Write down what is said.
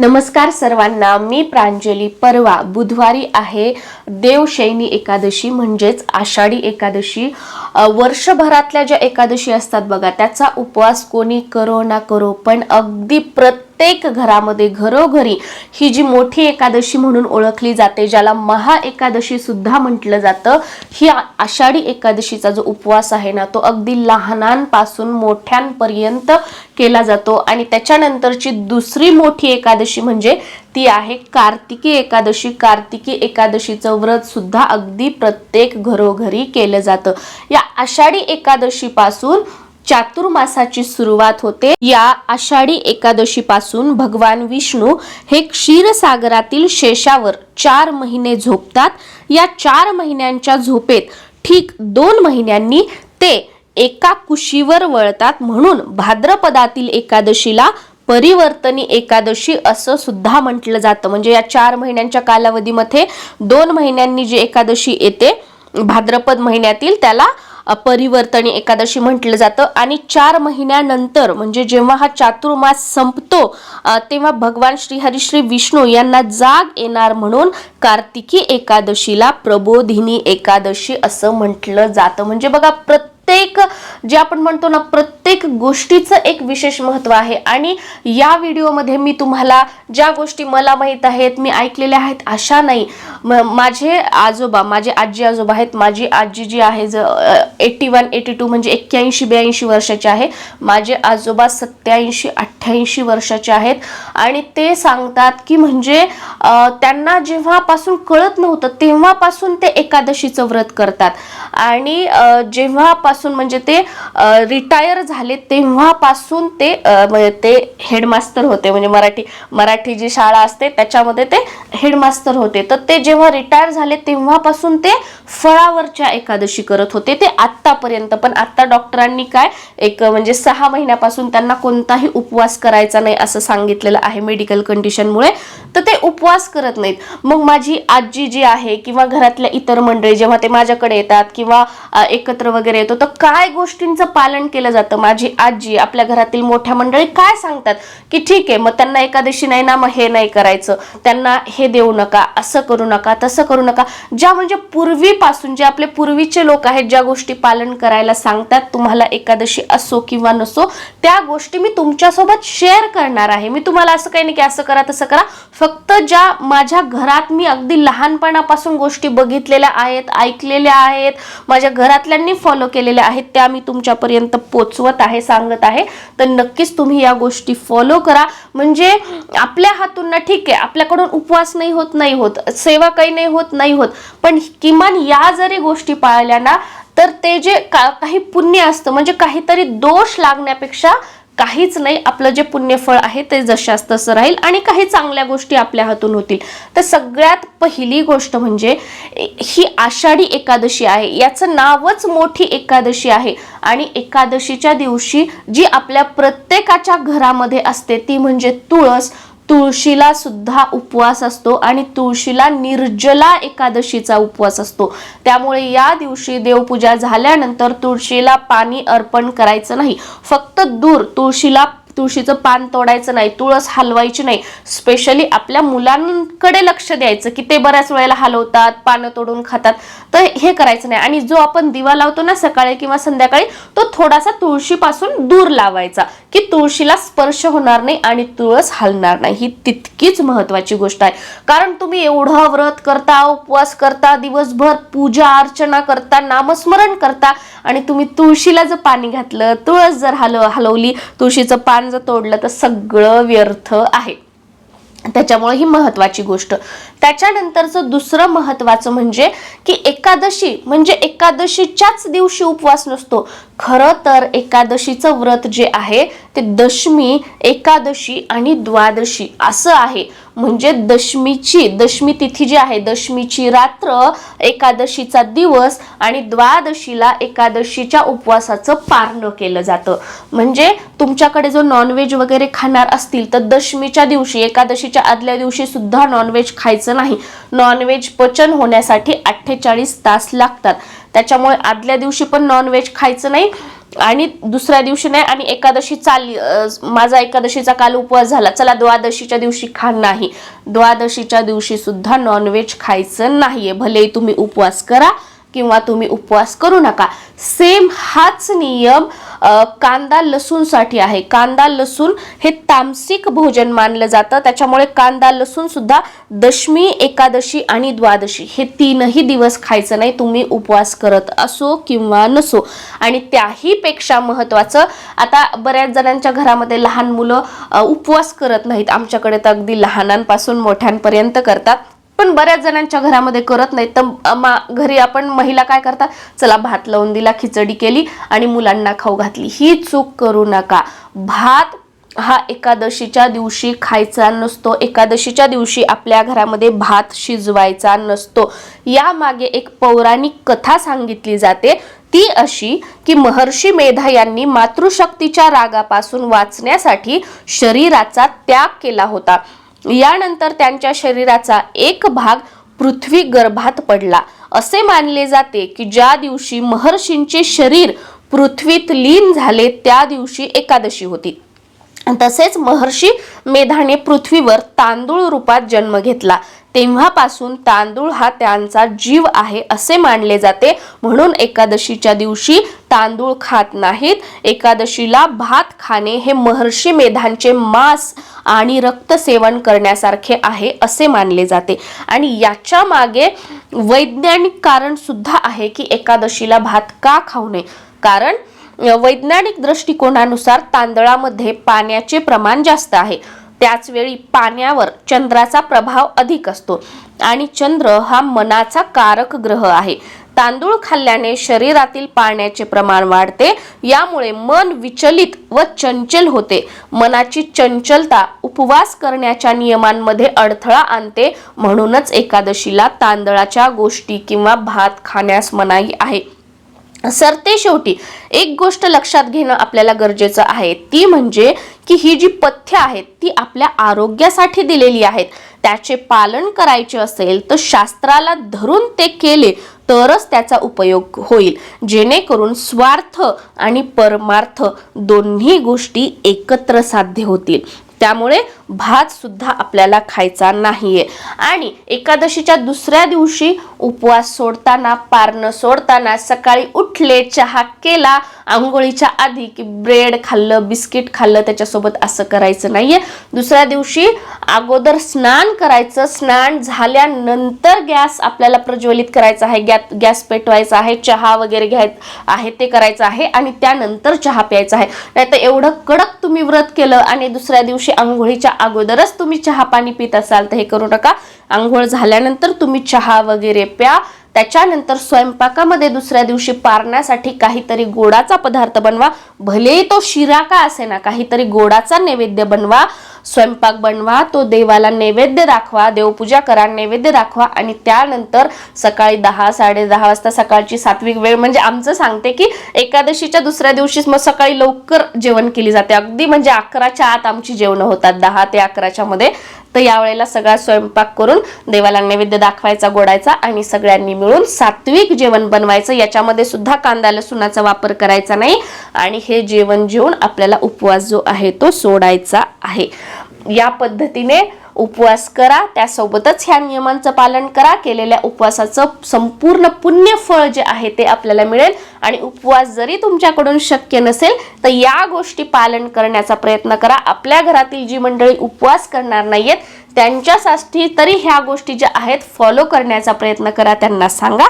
नमस्कार सर्वांना मी प्रांजली परवा. बुधवारी आहे देवशैनी एकादशी म्हणजेच आषाढी एकादशी. वर्षभरातल्या ज्या एकादशी असतात बघा त्याचा उपवास कोणी करो ना करो पण अगदी प्रत्येक घरामध्ये घरोघरी ही जी मोठी एकादशी म्हणून ओळखली जाते ज्याला महा एकादशी सुद्धा म्हटलं जातं ही आषाढी एकादशीचा जो उपवास आहे ना तो अगदी लहानांपासून मोठ्यांपर्यंत केला जातो. आणि त्याच्यानंतरची दुसरी मोठी एकादशी म्हणजे ती आहे कार्तिकी एकादशी. कार्तिकी एकादशीचं व्रत सुद्धा अगदी प्रत्येक घरोघरी केलं जातं. या आषाढी एकादशीपासून चातुर्मासाची सुरुवात होते. या आषाढी एकादशी पासून भगवान विष्णू हे क्षीरसागरातील शेषावर चार महिने झोपतात. या चार महिन्यांच्या झोपेत ठीक दोन महिन्यांनी ते एका कुशीवर वळतात. म्हणून भाद्रपदातील एकादशीला परिवर्तनी एकादशी असं सुद्धा म्हटलं जातं. म्हणजे या चार महिन्यांच्या कालावधीमध्ये दोन महिन्यांनी जी एकादशी येते भाद्रपद महिन्यातील त्याला परिवर्तनी एकादशी म्हटलं जातं. आणि चार महिन्यानंतर म्हणजे जेव्हा हा चातुर्मास संपतो तेव्हा भगवान श्रीहरी श्री विष्णू यांना जाग येणार म्हणून कार्तिकी एकादशीला प्रबोधिनी एकादशी असं म्हटलं जातं. म्हणजे बघा प्रत्येक प्रत्येक जे आपण म्हणतो ना प्रत्येक गोष्टीचं एक विशेष महत्त्व आहे. आणि या व्हिडिओमध्ये मी तुम्हाला ज्या गोष्टी मला माहीत आहेत मी ऐकलेल्या आहेत अशा नाही. माझे आजोबा माझे आजी आजोबा आहेत. माझी आजी जी आहे ज एटी वन एटी टू म्हणजे एक्क्याऐंशी ब्याऐंशी वर्षाचे आहे. माझे आजोबा सत्याऐंशी अठ्ठ्याऐंशी वर्षाचे आहेत. आणि ते सांगतात की म्हणजे त्यांना जेव्हापासून कळत नव्हतं तेव्हापासून ते एकादशीचं व्रत करतात. आणि जेव्हापासून जेव्हापासून म्हणजे ते रिटायर झाले तेव्हापासून ते ते हेडमास्तर होते. म्हणजे मराठी मराठी जी शाळा असते त्याच्यामध्ये ते हेडमास्तर होते. तर ते जेव्हा रिटायर झाले तेव्हापासून ते फळावरच्या एकादशी करत होते. ते आत्तापर्यंत. पण आत्ता डॉक्टरांनी काय एक म्हणजे सहा महिन्यापासून त्यांना कोणताही उपवास करायचा नाही असं सांगितलेलं आहे मेडिकल कंडिशनमुळे तर ते उपवास करत नाहीत. मग माझी आजी जी आहे किंवा घरातल्या इतर मंडळी जेव्हा ते माझ्याकडे येतात किंवा एकत्र वगैरे येतो तर काय गोष्टींचं पालन केलं जातं? माझी आजी आपल्या घरातील मोठ्या मंडळी काय सांगतात? की ठीक आहे मग त्यांना एकादशी नाही ना मग हे नाही करायचं. त्यांना हे देऊ नका असं करू नका तसं करू नका. ज्या म्हणजे पूर्वीपासून जे आपले पूर्वीचे लोक आहेत ज्या गोष्टी पालन करायला सांगतात तुम्हाला एकादशी असो किंवा नसो त्या गोष्टी मी तुमच्यासोबत शेअर करणार आहे. मी तुम्हाला असं काही नाही की असं करा तसं करा. फक्त ज्या माझ्या घरात मी अगदी लहानपणापासून गोष्टी बघितलेल्या आहेत ऐकलेल्या आहेत माझ्या घरातल्यांनी फॉलो केलेल्या आहेत त्या मी तुमच्यापर्यंत पोचवत आहे सांगत आहे. तर नक्कीच तुम्ही या गोष्टी फॉलो करा. म्हणजे आपल्या हातून ना ठीक आहे आपल्याकडून उपवास नाही होत नाही होत. सेवा काही नाही होत नाही होत. पण किमान या जरी गोष्टी पाळल्या ना तर ते जे का काही पुण्य असतं म्हणजे काहीतरी दोष लागण्यापेक्षा काहीच नाही. आपलं जे पुण्यफळ आहे ते जशास तसं राहील आणि काही चांगल्या गोष्टी आपल्या हातून होतील. तर सगळ्यात पहिली गोष्ट म्हणजे ही आषाढी एकादशी आहे. याचं नावच मोठी एकादशी आहे. आणि एकादशीच्या दिवशी जी आपल्या प्रत्येकाच्या घरामध्ये असते ती म्हणजे तुळस. तुळशीला सुद्धा उपवास असतो आणि तुळशीला निर्जला एकादशीचा उपवास असतो. त्यामुळे या दिवशी देवपूजा झाल्यानंतर तुळशीला पाणी अर्पण करायचं नाही. फक्त दूर तुळशीला तुळशीचं पान तोडायचं नाही तुळस हलवायची नाही. स्पेशली आपल्या मुलांकडे लक्ष द्यायचं की ते बऱ्याच वेळेला हलवतात पानं तोडून खातात. तर हे करायचं नाही. आणि जो आपण दिवा लावतो ना सकाळी किंवा संध्याकाळी तो थोडासा तुळशीपासून दूर लावायचा की तुळशीला स्पर्श होणार नाही आणि तुळस हलणार नाही. ही तितकीच महत्वाची गोष्ट आहे. कारण तुम्ही एवढं व्रत करता उपवास करता दिवसभर पूजा अर्चना करता नामस्मरण करता आणि तुम्ही तुळशीला जर पाणी घातलं तुळस जर हलव हलवली तुळशीचं पान जर तोडलं तर सगळं व्यर्थ आहे. त्याच्यामुळे ही महत्वाची गोष्ट. त्याच्यानंतरचं दुसरं महत्वाचं म्हणजे की एकादशी म्हणजे एकादशीच्याच दिवशी उपवास नसतो. खरं तर एकादशीचं व्रत जे आहे ते दशमी एकादशी आणि द्वादशी असं आहे. म्हणजे दशमीची दशमी तिथी जी आहे दशमीची रात्र एकादशीचा दिवस आणि द्वादशीला एकादशीच्या उपवासाचं पारणं केलं जातं. म्हणजे तुमच्याकडे जो नॉनव्हेज वगैरे खाणार असतील तर दशमीच्या दिवशी एकादशीच्या आदल्या दिवशी सुद्धा नॉनव्हेज खायचं नाही. नॉनव्हेज पचन होण्यासाठी अठ्ठेचाळीस तास लागतात. त्याच्यामुळे आदल्या दिवशी पण नॉनव्हेज खायचं नाही आणि दुसऱ्या दिवशी नाही आणि एकादशी चालली माझा एकादशीचा काल उपवास झाला. चला द्वादशीच्या दिवशी खा नाही. द्वादशीच्या दिवशी सुद्धा नॉनव्हेज खायचं नाहीये. भले तुम्ही उपवास करा किंवा तुम्ही उपवास करू नका. सेम हाच नियम कांदा लसूणसाठी आहे. कांदा लसूण हे तामसिक भोजन मानलं जातं. त्याच्यामुळे कांदा लसूण सुद्धा दशमी एकादशी आणि द्वादशी हे तीनही दिवस खायचं नाही. तुम्ही उपवास करत असो किंवा नसो. आणि त्याही पेक्षा महत्वाचं आता बऱ्याच जणांच्या घरामध्ये लहान मुलं उपवास करत नाहीत. आमच्याकडे तर अगदी लहानांपासून मोठ्यांपर्यंत करतात. पण बऱ्याच जणांच्या घरामध्ये करत नाहीत. तर मा- घरी आपण महिला काय करतात चला भात लावून दिला खिचडी केली आणि मुलांना खाऊ घातली. ही चूक करू नका. भात हा एकादशीच्या दिवशी खायचा नसतो. एकादशीच्या दिवशी आपल्या घरामध्ये भात शिजवायचा नसतो. यामागे एक पौराणिक कथा सांगितली जाते. ती अशी की महर्षी मेधा यांनी मातृशक्तीच्या रागापासून वाचण्यासाठी शरीराचा त्याग केला होता. यानंतर त्यांच्या शरीराचा एक भाग पृथ्वी गर्भात पडला. असे मानले जाते की ज्या दिवशी महर्षींचे शरीर पृथ्वीत लीन झाले त्या दिवशी एकादशी होती. तसेच महर्षी मेधाने पृथ्वीवर तांदूळ रूपात जन्म घेतला. तेव्हापासून तांदूळ हा त्यांचा जीव आहे असे मानले जाते. म्हणून एकादशीच्या दिवशी तांदूळ खात नाहीत. एकादशीला भात खाणे हे महर्षी मेधांचे मांस आणि रक्त सेवन करण्यासारखे आहे असे मानले जाते. आणि याच्या मागे वैज्ञानिक कारण सुद्धा आहे की एकादशीला भात का खाऊ नये. कारण वैज्ञानिक दृष्टिकोनानुसार तांदळामध्ये पाण्याचे प्रमाण जास्त आहे. त्याच वेळी पाण्यावर चंद्राचा प्रभाव अधिक असतो आणि चंद्र हा मनाचा कारक ग्रह आहे. तांदूळ खाल्ल्याने शरीरातील पाण्याचे प्रमाण वाढते यामुळे मन विचलित व चंचल होते. मनाची चंचलता उपवास करण्याच्या नियमांमध्ये अडथळा आणते म्हणूनच एकादशीला तांदळाच्या गोष्टी किंवा भात खाण्यास मनाई आहे. सरते शेवटी एक गोष्ट लक्षात घेणं आपल्याला गरजेचं आहे. ती म्हणजे की ही जी पथ्य आहेत ती आपल्या आरोग्यासाठी दिलेली आहेत. त्याचे पालन करायचे असेल तर शास्त्राला धरून ते केले तरच त्याचा उपयोग होईल. जेणेकरून स्वार्थ आणि परमार्थ दोन्ही गोष्टी एकत्र साध्य होतील. त्यामुळे भात सुद्धा आपल्याला खायचा नाहीये. आणि एकादशीच्या दुसऱ्या दिवशी उपवास सोडताना पारणं सोडताना सकाळी उठले चहा केला आंघोळीच्या आधी की ब्रेड खाल्लं बिस्किट खाल्लं त्याच्यासोबत असं करायचं नाहीये. दुसऱ्या दिवशी अगोदर स्नान करायचं. स्नान झाल्यानंतर गॅस आपल्याला प्रज्वलित करायचा आहे. गॅस गॅस पेटवायचा आहे चहा वगैरे घ्यायचं आहे ते करायचं आहे आणि त्यानंतर चहा प्यायचा आहे. नाहीतर एवढं कडक तुम्ही व्रत केलं आणि दुसऱ्या दिवशी आंघोळीच्या अगोदरच तुम्ही चहा पाणी पित असाल तर हे करू नका. आंघोळ झाल्यानंतर तुम्ही चहा वगैरे प्या. त्याच्यानंतर स्वयंपाकामध्ये दुसऱ्या दिवशी पारण्यासाठी काहीतरी गोडाचा पदार्थ बनवा. भलेही तो शिरा का असे ना काहीतरी गोडाचा नैवेद्य बनवा. स्वयंपाक बनवा तो देवाला नैवेद्य दाखवा देवपूजा करा नैवेद्य दाखवा आणि त्यानंतर सकाळी दहा साडे दहा वाजता सकाळची सात्विक वेळ म्हणजे आमचं सांगते की एकादशीच्या दुसऱ्या दिवशीच मग सकाळी लवकर जेवण केली जाते. अगदी म्हणजे अकराच्या आत आमची जेवणं होतात दहा ते अकराच्या मध्ये. तर यावेळेला सगळा स्वयंपाक करून देवाला नैवेद्य दाखवायचा गोडायचा आणि सगळ्यांनी मिळून सात्विक जेवण बनवायचं. याच्यामध्ये सुद्धा कांदा लसूणाचा वापर करायचा नाही. आणि हे जेवण जेवून आपल्याला उपवास जो आहे तो सोडायचा आहे. या पद्धतीने उपवास करा त्यासोबतच ह्या नियमांचं पालन करा. केलेल्या उपवासाचं संपूर्ण पुण्य फळ जे आहे ते आपल्याला मिळेल. आणि उपवास जरी तुमच्याकडून शक्य नसेल तर या गोष्टी पालन करण्याचा प्रयत्न करा. आपल्या घरातील जी मंडळी उपवास करणार नाहीयेत त्यांच्यासाठी तरी ह्या गोष्टी ज्या आहेत फॉलो करण्याचा प्रयत्न करा त्यांना सांगा.